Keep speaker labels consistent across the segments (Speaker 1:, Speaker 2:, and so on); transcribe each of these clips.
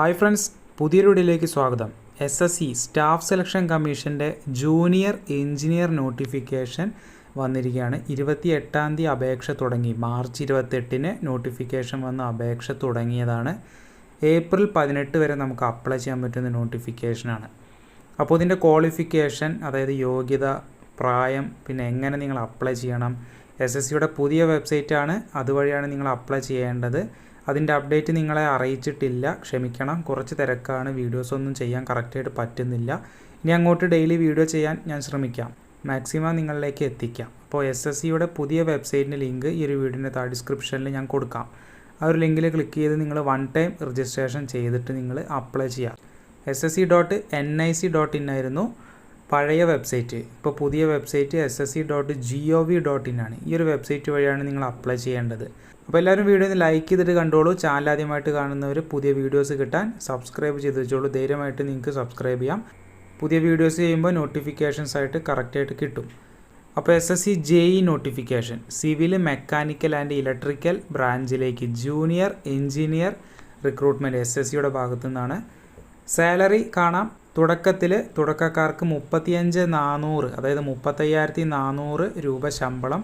Speaker 1: Hi friends പുതിയൊരു വീഡിയോയിലേക്ക് സ്വാഗതം. S S C staff selection കമ്മീഷന്റെ ജൂനിയർ എഞ്ചിനീയർ നോട്ടിഫിക്കേഷൻ വന്നിരിക്കുകയാണ്. ഇരുപത്തി എട്ടാം തീയതി അപേക്ഷ തുടങ്ങി. മാർച്ച് ഇരുപത്തെട്ടിന് നോട്ടിഫിക്കേഷൻ വന്ന അപേക്ഷ തുടങ്ങിയതാണ്. ഏപ്രിൽ പതിനെട്ട് വരെ നമുക്ക് അപ്ലൈ ചെയ്യാൻ പറ്റുന്ന നോട്ടിഫിക്കേഷനാണ്. അപ്പോൾ ഇതിന്റെ ക്വാളിഫിക്കേഷൻ അതായത് യോഗ്യത പ്രായം പിന്നെ എങ്ങനെ നിങ്ങൾ അപ്ലൈ ചെയ്യണം എസ് എസ് സിയുടെ പുതിയ വെബ്സൈറ്റാണ് അതുവഴിയാണ് നിങ്ങൾ അപ്ലൈ ചെയ്യേണ്ടത്. അതിന്റെ അപ്ഡേറ്റ് നിങ്ങളെ അറിയിച്ചിട്ടില്ല. ക്ഷമിക്കണം. കുറച്ച് തിരക്കാണ്. വീഡിയോസ് ഒന്നും ചെയ്യാൻ കറക്റ്റായിട്ട് പറ്റുന്നില്ല. ഇനി അങ്ങോട്ട് ഡെയിലി വീഡിയോ ചെയ്യാൻ ഞാൻ ശ്രമിക്കാം. മാക്സിമം നിങ്ങളിലേക്ക് എത്തിക്കാം. അപ്പോൾ എസ് എസ് സിയുടെ പുതിയ വെബ്സൈറ്റിന്റെ ലിങ്ക് ഈ ഒരു വീഡിയോന്റെ താഴെ ഡിസ്ക്രിപ്ഷനിൽ ഞാൻ കൊടുക്കാം. ആ ഒരു ലിങ്കിൽ ക്ലിക്ക് ചെയ്ത് നിങ്ങൾ വൺ ടൈം രജിസ്ട്രേഷൻ ചെയ്തിട്ട് നിങ്ങൾ അപ്ലൈ ചെയ്യാം. S S C dot N I C dot in ആയിരുന്നു പഴയ വെബ്സൈറ്റ്. ഇപ്പോൾ പുതിയ website S S C dot G O V dot in ആണ്. ഈ ഒരു വെബ്സൈറ്റ് വഴിയാണ് നിങ്ങൾ അപ്ലൈ ചെയ്യേണ്ടത്. അപ്പോൾ എല്ലാവരും വീഡിയോ ഒന്ന് ലൈക്ക് ചെയ്തിട്ട് കണ്ടോളൂ. ചാനൽ ആദ്യമായിട്ട് കാണുന്നവർ പുതിയ വീഡിയോസ് കിട്ടാൻ സബ്സ്ക്രൈബ് ചെയ്ത് വെച്ചോളൂ. ധൈര്യമായിട്ട് നിങ്ങൾക്ക് സബ്സ്ക്രൈബ് ചെയ്യാം. പുതിയ വീഡിയോസ് ചെയ്യുമ്പോൾ നോട്ടിഫിക്കേഷൻസ് ആയിട്ട് കറക്റ്റായിട്ട് കിട്ടും. അപ്പോൾ S S C J E notification civil mechanical and electrical ബ്രാഞ്ചിലേക്ക് junior engineer recruitment S S സിയുടെ ഭാഗത്തു നിന്നാണ് സാലറി കാണാം. തുടക്കത്തിൽ തുടക്കക്കാർക്ക് മുപ്പത്തിയഞ്ച് നാനൂറ് അതായത് മുപ്പത്തയ്യായിരത്തി നാനൂറ് രൂപ ശമ്പളം.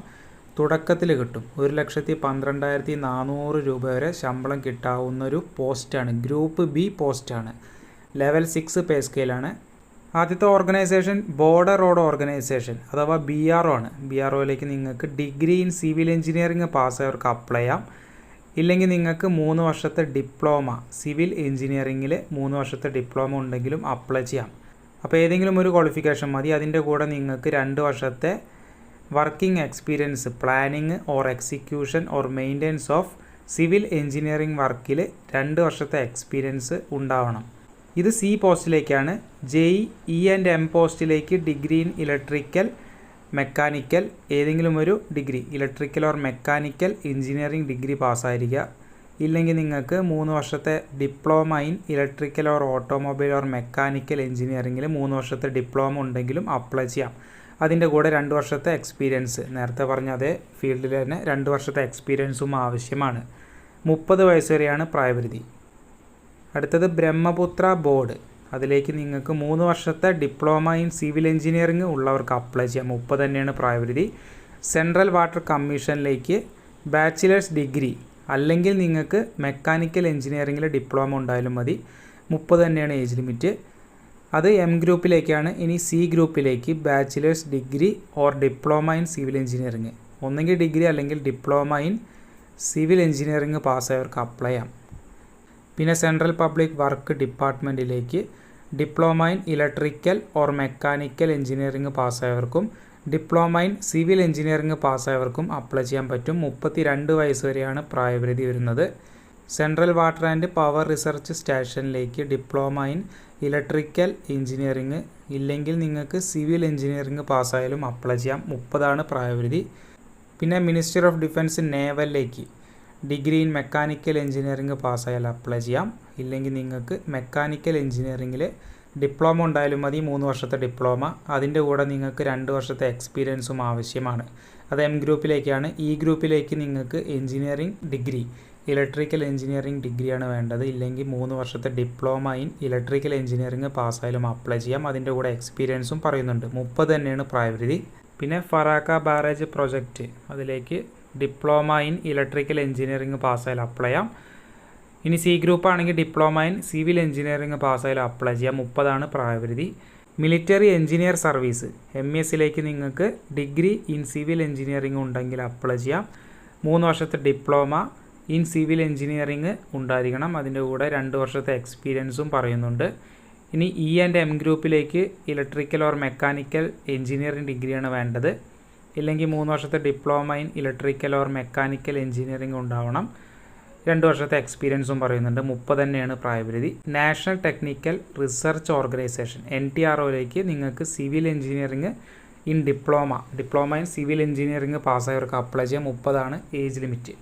Speaker 1: തുടക്കത്തിൽ കിട്ടും. ഒരു ലക്ഷത്തി പന്ത്രണ്ടായിരത്തി നാനൂറ് രൂപ വരെ ശമ്പളം കിട്ടാവുന്ന ഒരു പോസ്റ്റാണ്. ഗ്രൂപ്പ് ബി പോസ്റ്റാണ്. ലെവൽ സിക്സ് പേ സ്കെയിലാണ്. ആദ്യത്തെ ഓർഗനൈസേഷൻ ബോർഡർ റോഡ് ഓർഗനൈസേഷൻ അഥവാ ബി ആർ ഒ ആണ്. ബി ആർ ഒയിലേക്ക് നിങ്ങൾക്ക് ഡിഗ്രി ഇൻ സിവിൽ എഞ്ചിനീയറിംഗ് പാസ്സായവർക്ക് അപ്ലൈ ചെയ്യാം. ഇല്ലെങ്കിൽ നിങ്ങൾക്ക് മൂന്ന് വർഷത്തെ ഡിപ്ലോമ സിവിൽ എഞ്ചിനീയറിങ്ങിൽ മൂന്ന് വർഷത്തെ ഡിപ്ലോമ ഉണ്ടെങ്കിലും അപ്ലൈ ചെയ്യാം. അപ്പോൾ ഏതെങ്കിലും ഒരു ക്വാളിഫിക്കേഷൻ മതി. അതിന്റെ കൂടെ നിങ്ങൾക്ക് രണ്ട് വർഷത്തെ working experience planning or execution or maintenance of civil engineering വർക്കിൽ രണ്ട് വർഷത്തെ എക്സ്പീരിയൻസ് ഉണ്ടാവണം. ഇത് സി പോസ്റ്റിലേക്കാണ്. ജെയ് ഇ ആൻഡ് എം പോസ്റ്റിലേക്ക് ഡിഗ്രി ഇൻ ഇലക്ട്രിക്കൽ മെക്കാനിക്കൽ ഏതെങ്കിലും ഒരു degree electrical or mechanical engineering degree പാസ്സായിരിക്കുക. ഇല്ലെങ്കിൽ നിങ്ങൾക്ക് മൂന്ന് വർഷത്തെ diploma in electrical or automobile or mechanical എഞ്ചിനീയറിംഗിൽ മൂന്ന് വർഷത്തെ ഡിപ്ലോമ ഉണ്ടെങ്കിലും അപ്ലൈ ചെയ്യാം. അതിന്റെ കൂടെ രണ്ട് വർഷത്തെ എക്സ്പീരിയൻസ് നേരത്തെ പറഞ്ഞ അതേ ഫീൽഡിൽ തന്നെ രണ്ട് വർഷത്തെ എക്സ്പീരിയൻസും ആവശ്യമാണ്. മുപ്പത് വയസ്സ് വരെയാണ് പ്രായപരിധി. അടുത്തത് ബ്രഹ്മപുത്ര ബോർഡ്. അതിലേക്ക് നിങ്ങൾക്ക് മൂന്ന് വർഷത്തെ ഡിപ്ലോമ ഇൻ സിവിൽ എഞ്ചിനീയറിംഗ് ഉള്ളവർക്ക് അപ്ലൈ ചെയ്യാം. മുപ്പത് തന്നെയാണ് പ്രായപരിധി. സെൻട്രൽ വാട്ടർ കമ്മീഷനിലേക്ക് ബാച്ചിലേഴ്സ് ഡിഗ്രി അല്ലെങ്കിൽ നിങ്ങൾക്ക് മെക്കാനിക്കൽ എഞ്ചിനീയറിംഗിൽ ഡിപ്ലോമ ഉണ്ടായാലും മതി. മുപ്പത് തന്നെയാണ് ഏജ് ലിമിറ്റ് അത് എം ഗ്രൂപ്പിലേക്കാണ്. ഇനി സി ഗ്രൂപ്പിലേക്ക് bachelor's degree or diploma in civil engineering ഒന്നെങ്കിൽ ഡിഗ്രി അല്ലെങ്കിൽ ഡിപ്ലോമ ഇൻ സിവിൽ എഞ്ചിനീയറിംഗ് പാസ്സായവർക്ക് അപ്ലൈ ചെയ്യാം. പിന്നെ central public work ഡിപ്പാർട്ട്മെന്റിലേക്ക് diploma in electrical or mechanical engineering പാസ്സായവർക്കും diploma in civil engineering പാസ്സായവർക്കും apply ചെയ്യാൻ പറ്റും. മുപ്പത്തി രണ്ട് വയസ്സ് വരെയാണ് പ്രായപരിധി വരുന്നത്. Central water and power research സ്റ്റേഷനിലേക്ക് ഡിപ്ലോമ ഇൻ ഇലക്ട്രിക്കൽ എഞ്ചിനീയറിംഗ് ഇല്ലെങ്കിൽ നിങ്ങൾക്ക് സിവിൽ എഞ്ചിനീയറിംഗ് പാസ്സായാലും അപ്ലൈ ചെയ്യാം. മുപ്പതാണ് പ്രായപരിധി. പിന്നെ മിനിസ്റ്റർ ഓഫ് ഡിഫൻസ് നേവലിലേക്ക് ഡിഗ്രി ഇൻ മെക്കാനിക്കൽ എഞ്ചിനീയറിംഗ് പാസ്സായാൽ അപ്ലൈ ചെയ്യാം. ഇല്ലെങ്കിൽ നിങ്ങൾക്ക് മെക്കാനിക്കൽ എഞ്ചിനീയറിംഗിൽ ഡിപ്ലോമ ഉണ്ടായാലും മതി. മൂന്ന് വർഷത്തെ ഡിപ്ലോമ. അതിന്റെ കൂടെ നിങ്ങൾക്ക് രണ്ട് വർഷത്തെ എക്സ്പീരിയൻസും ആവശ്യമാണ്. അത് എം ഗ്രൂപ്പിലേക്കാണ്. ഇ ഗ്രൂപ്പിലേക്ക് നിങ്ങൾക്ക് എഞ്ചിനീയറിംഗ് ഡിഗ്രി ഇലക്ട്രിക്കൽ എഞ്ചിനീയറിംഗ് ഡിഗ്രിയാണ് വേണ്ടത്. ഇല്ലെങ്കിൽ മൂന്ന് വർഷത്തെ ഡിപ്ലോമ ഇൻ ഇലക്ട്രിക്കൽ എഞ്ചിനീയറിംഗ് പാസ്സായാലും അപ്ലൈ ചെയ്യാം. അതിന്റെ കൂടെ എക്സ്പീരിയൻസും പറയുന്നുണ്ട്. മുപ്പത് തന്നെയാണ് പ്രായപരിധി. പിന്നെ ഫറാക്ക ബാരേജ് പ്രൊജക്റ്റ് അതിലേക്ക് ഡിപ്ലോമ ഇൻ ഇലക്ട്രിക്കൽ എഞ്ചിനീയറിംഗ് പാസ്സായാലും അപ്ലൈ ചെയ്യാം. ഇനി സി ഗ്രൂപ്പ് ആണെങ്കിൽ ഡിപ്ലോമ ഇൻ സിവിൽ എഞ്ചിനീയറിംഗ് പാസ്സായാലും അപ്ലൈ ചെയ്യാം. മുപ്പതാണ് പ്രായപരിധി. Military engineer service. എം എസിലേക്ക് നിങ്ങൾക്ക് ഡിഗ്രി ഇൻ സിവിൽ എഞ്ചിനീയറിംഗ് ഉണ്ടെങ്കിൽ അപ്ലൈ ചെയ്യാം. മൂന്ന് വർഷത്തെ ഡിപ്ലോമ ഇൻ സിവിൽ എഞ്ചിനീയറിംഗ് ഉണ്ടായിരിക്കണം. അതിന്റെ കൂടെ രണ്ട് വർഷത്തെ എക്സ്പീരിയൻസും പറയുന്നുണ്ട്. ഇനി ഇ ആൻഡ് എം ഗ്രൂപ്പിലേക്ക് ഇലക്ട്രിക്കൽ ഓർ മെക്കാനിക്കൽ എഞ്ചിനീയറിംഗ് ഡിഗ്രിയാണ് വേണ്ടത്. ഇല്ലെങ്കിൽ മൂന്ന് വർഷത്തെ diploma in electrical or mechanical engineering ഉണ്ടാവണം. രണ്ട് വർഷത്തെ എക്സ്പീരിയൻസും പറയുന്നുണ്ട്. മുപ്പത് തന്നെയാണ് പ്രായപരിധി. National technical research organisation N T R ഒയിലേക്ക് നിങ്ങൾക്ക് civil engineering in diploma diploma in civil engineering പാസ്സായവർക്ക് apply ചെയ്യാൻ മുപ്പതാണ് ഏജ് ലിമിറ്റ്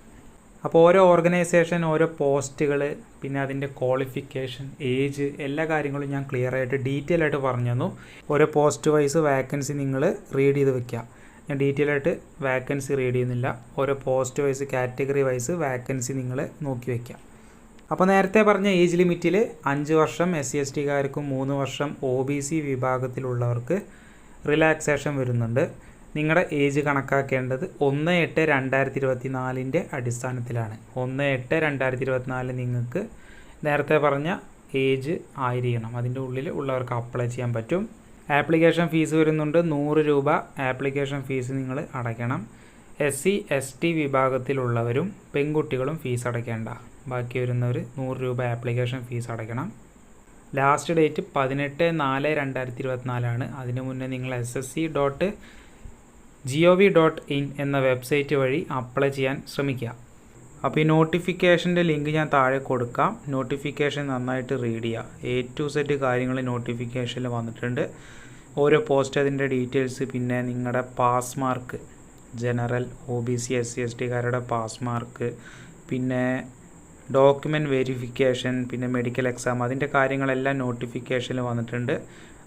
Speaker 1: അപ്പോൾ ഓരോ ഓർഗനൈസേഷൻ ഓരോ പോസ്റ്റുകൾ പിന്നെ അതിന്റെ ക്വാളിഫിക്കേഷൻ ഏജ് എല്ലാ കാര്യങ്ങളും ഞാൻ ക്ലിയർ ആയിട്ട് ഡീറ്റെയിൽ ആയിട്ട് പറഞ്ഞു തന്നു. ഓരോ പോസ്റ്റ് വൈസ് വാക്കൻസി നിങ്ങൾ റീഡ് ചെയ്ത് വെക്കുക. ഞാൻ ഡീറ്റെയിൽ ആയിട്ട് വാക്കൻസി റീഡ് ചെയ്യുന്നില്ല. ഓരോ post wise category wise vacancy നിങ്ങൾ നോക്കി വെക്കുക. അപ്പോൾ നേരത്തെ പറഞ്ഞ ഏജ് ലിമിറ്റിൽ അഞ്ച് വർഷം എസ് സി എസ് ടിക്കാർക്കും മൂന്ന് വർഷം ഒ ബി സി വിഭാഗത്തിലുള്ളവർക്ക് റിലാക്സേഷൻ വരുന്നുണ്ട്. നിങ്ങളുടെ ഏജ് കണക്കാക്കേണ്ടത് ഒന്ന് എട്ട് രണ്ടായിരത്തി ഇരുപത്തി നാലിന്റെ അടിസ്ഥാനത്തിലാണ്. ഒന്ന് എട്ട് രണ്ടായിരത്തി ഇരുപത്തിനാലിൽ നിങ്ങൾക്ക് നേരത്തെ പറഞ്ഞ ഏജ് ആയിരിക്കണം. അതിന്റെ ഉള്ളിൽ ഉള്ളവർക്ക് അപ്ലൈ ചെയ്യാൻ പറ്റും. ആപ്ലിക്കേഷൻ ഫീസ് വരുന്നുണ്ട് നൂറ് രൂപ. ആപ്ലിക്കേഷൻ ഫീസ് നിങ്ങൾ അടയ്ക്കണം. എസ് സി എസ് ടി വിഭാഗത്തിലുള്ളവരും പെൺകുട്ടികളും ഫീസ് അടയ്ക്കേണ്ട. ബാക്കി വരുന്നവർ നൂറ് രൂപ ആപ്ലിക്കേഷൻ ഫീസ് അടയ്ക്കണം. ലാസ്റ്റ് ഡേറ്റ് പതിനെട്ട് നാല് രണ്ടായിരത്തി ഇരുപത്തിനാലാണ്. അതിനു മുന്നേ നിങ്ങൾ S S C dot G V dot in എന്ന വെബ്സൈറ്റ് വഴി അപ്ലൈ ചെയ്യാൻ ശ്രമിക്കുക. അപ്പോൾ ഈ നോട്ടിഫിക്കേഷന്റെ ലിങ്ക് ഞാൻ താഴെ കൊടുക്കാം. നോട്ടിഫിക്കേഷൻ നന്നായിട്ട് റീഡ് ചെയ്യുക. എ ടു സെറ്റ് കാര്യങ്ങൾ നോട്ടിഫിക്കേഷനിൽ വന്നിട്ടുണ്ട്. ഓരോ പോസ്റ്റ് അതിന്റെ ഡീറ്റെയിൽസ് പിന്നെ നിങ്ങളുടെ pass mark general O B C S C S ടിക്കാരുടെ pass mark പിന്നെ ഡോക്യുമെന്റ് വെരിഫിക്കേഷൻ പിന്നെ മെഡിക്കൽ എക്സാം അതിന്റെ കാര്യങ്ങളെല്ലാം നോട്ടിഫിക്കേഷനിൽ വന്നിട്ടുണ്ട്.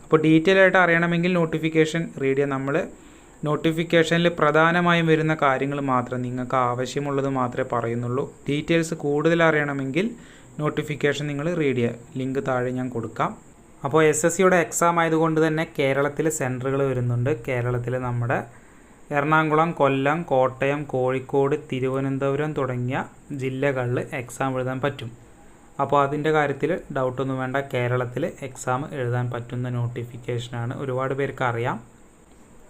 Speaker 1: അപ്പോൾ ഡീറ്റെയിൽ ആയിട്ട് അറിയണമെങ്കിൽ നോട്ടിഫിക്കേഷൻ റീഡ് ചെയ്യാൻ നമ്മൾ നോട്ടിഫിക്കേഷനിൽ പ്രധാനമായും വരുന്ന കാര്യങ്ങൾ മാത്രം നിങ്ങൾക്ക് ആവശ്യമുള്ളത് മാത്രമേ പറയുന്നുള്ളൂ. ഡീറ്റെയിൽസ് കൂടുതൽ അറിയണമെങ്കിൽ നോട്ടിഫിക്കേഷൻ നിങ്ങൾ റീഡ് ചെയ്യുക ലിങ്ക് താഴെ ഞാൻ കൊടുക്കാം. അപ്പോൾ എസ് എസ് സിയുടെ എക്സാം ആയതുകൊണ്ട് തന്നെ കേരളത്തിൽ സെന്ററുകൾ വരുന്നുണ്ട്. കേരളത്തിൽ നമ്മുടെ എറണാകുളം കൊല്ലം കോട്ടയം കോഴിക്കോട് തിരുവനന്തപുരം തുടങ്ങിയ ജില്ലകളിൽ എക്സാം എഴുതാൻ പറ്റും. അപ്പോൾ അതിന്റെ കാര്യത്തിൽ ഡൗട്ടൊന്നും വേണ്ട. കേരളത്തിൽ എക്സാം എഴുതാൻ പറ്റുന്ന നോട്ടിഫിക്കേഷനാണ് ഒരുപാട് പേർക്ക് അറിയാം.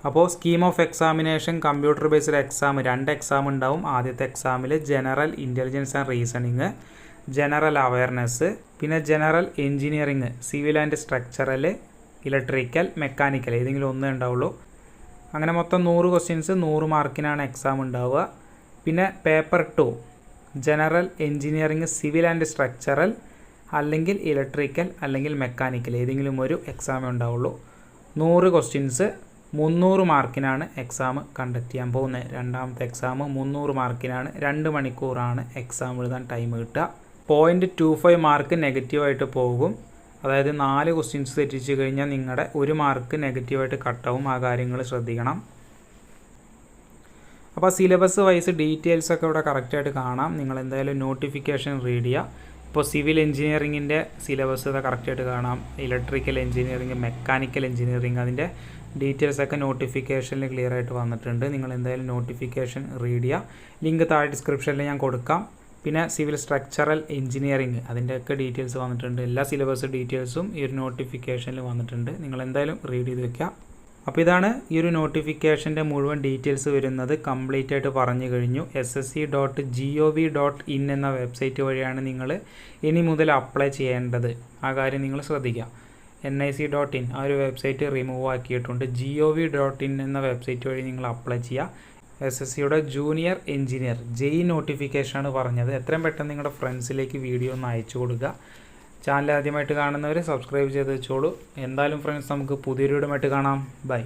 Speaker 1: അപ്പോൾ scheme of examination computer based exam രണ്ട് എക്സാം ഉണ്ടാവും. ആദ്യത്തെ എക്സാമിൽ general intelligence and reasoning general awareness പിന്നെ general engineering civil and structural electrical mechanical ഏതെങ്കിലും ഒന്നേ ഉണ്ടാവുള്ളൂ. അങ്ങനെ മൊത്തം നൂറ് ക്വസ്റ്റ്യൻസ് നൂറ് മാർക്കിനാണ് എക്സാം ഉണ്ടാവുക. പിന്നെ paper two general engineering civil and structural അല്ലെങ്കിൽ ഇലക്ട്രിക്കൽ അല്ലെങ്കിൽ മെക്കാനിക്കൽ ഏതെങ്കിലും ഒരു എക്സാമേ ഉണ്ടാവുള്ളൂ. നൂറ് ക്വസ്റ്റ്യൻസ് മുന്നൂറ് മാർക്കിനാണ് എക്സാം കണ്ടക്ട് ചെയ്യാൻ പോകുന്നത്. രണ്ടാമത്തെ എക്സാം മുന്നൂറ് മാർക്കിനാണ്. രണ്ട് മണിക്കൂറാണ് എക്സാം എഴുതാൻ ടൈം കിട്ടുക. പോയിന്റ് ടു ഫൈവ് മാർക്ക് നെഗറ്റീവായിട്ട് പോകും. അതായത് നാല് ക്വസ്റ്റ്യൻസ് തെറ്റിച്ച് കഴിഞ്ഞാൽ നിങ്ങളുടെ ഒരു മാർക്ക് നെഗറ്റീവായിട്ട് കട്ടാവും ആ കാര്യങ്ങൾ ശ്രദ്ധിക്കണം. അപ്പോൾ സിലബസ് വൈസ് ഡീറ്റെയിൽസ് ഒക്കെ ഇവിടെ കറക്റ്റായിട്ട് കാണാം. നിങ്ങൾ എന്തായാലും നോട്ടിഫിക്കേഷൻ റീഡ് ചെയ്യുക. ഇപ്പോൾ സിവിൽ എഞ്ചിനീയറിങ്ങിന്റെ സിലബസ് കറക്റ്റായിട്ട് കാണാം. ഇലക്ട്രിക്കൽ എഞ്ചിനീയറിങ് മെക്കാനിക്കൽ എഞ്ചിനീയറിങ് അതിന്റെ ഡീറ്റെയിൽസ് ഒക്കെ നോട്ടിഫിക്കേഷനിൽ ക്ലിയർ ആയിട്ട് വന്നിട്ടുണ്ട്. നിങ്ങൾ എന്തായാലും നോട്ടിഫിക്കേഷൻ റീഡ് ചെയ്യുക ലിങ്ക് താഴെ ഡിസ്ക്രിപ്ഷനിൽ ഞാൻ കൊടുക്കാം. പിന്നെ സിവിൽ സ്ട്രക്ചറൽ എഞ്ചിനീയറിങ് അതിന്റെയൊക്കെ ഡീറ്റെയിൽസ് വന്നിട്ടുണ്ട്. എല്ലാ സിലബസ് ഡീറ്റെയിൽസും ഈ ഒരു നോട്ടിഫിക്കേഷനിൽ വന്നിട്ടുണ്ട്. നിങ്ങൾ എന്തായാലും റീഡ് ചെയ്ത് വെക്കുക അപ്പോൾ ഇതാണ് ഈ ഒരു നോട്ടിഫിക്കേഷന്റെ മുഴുവൻ ഡീറ്റെയിൽസ് വരുന്നത്. കംപ്ലീറ്റ് ആയിട്ട് പറഞ്ഞു കഴിഞ്ഞു. S S C dot G O V dot in എന്ന വെബ്സൈറ്റ് വഴിയാണ് നിങ്ങൾ ഇനി മുതൽ അപ്ലൈ ചെയ്യേണ്ടത്. ആ കാര്യം നിങ്ങൾ ശ്രദ്ധിക്കുക. N I C dot in ആ ഒരു വെബ്സൈറ്റ് റിമൂവ് ആക്കിയിട്ടുണ്ട്. G O V dot in എന്ന വെബ്സൈറ്റ് വഴി നിങ്ങൾ അപ്ലൈ ചെയ്യുക എസ് എസ് സിയുടെ ജൂനിയർ എഞ്ചിനീയർ ജെയ് നോട്ടിഫിക്കേഷനാണ് പറഞ്ഞത്. എത്രയും പെട്ടെന്ന് നിങ്ങളുടെ ഫ്രണ്ട്സിലേക്ക് വീഡിയോ ഒന്ന് അയച്ചു കൊടുക്കുക ചാനൽ ആദ്യമായിട്ട് കാണുന്നവർ സബ്സ്ക്രൈബ് ചെയ്ത് വെച്ചോളൂ. എന്തായാലും ഫ്രണ്ട്സ് നമുക്ക് പുതിയൊരു വീടുമായിട്ട് കാണാം. ബൈ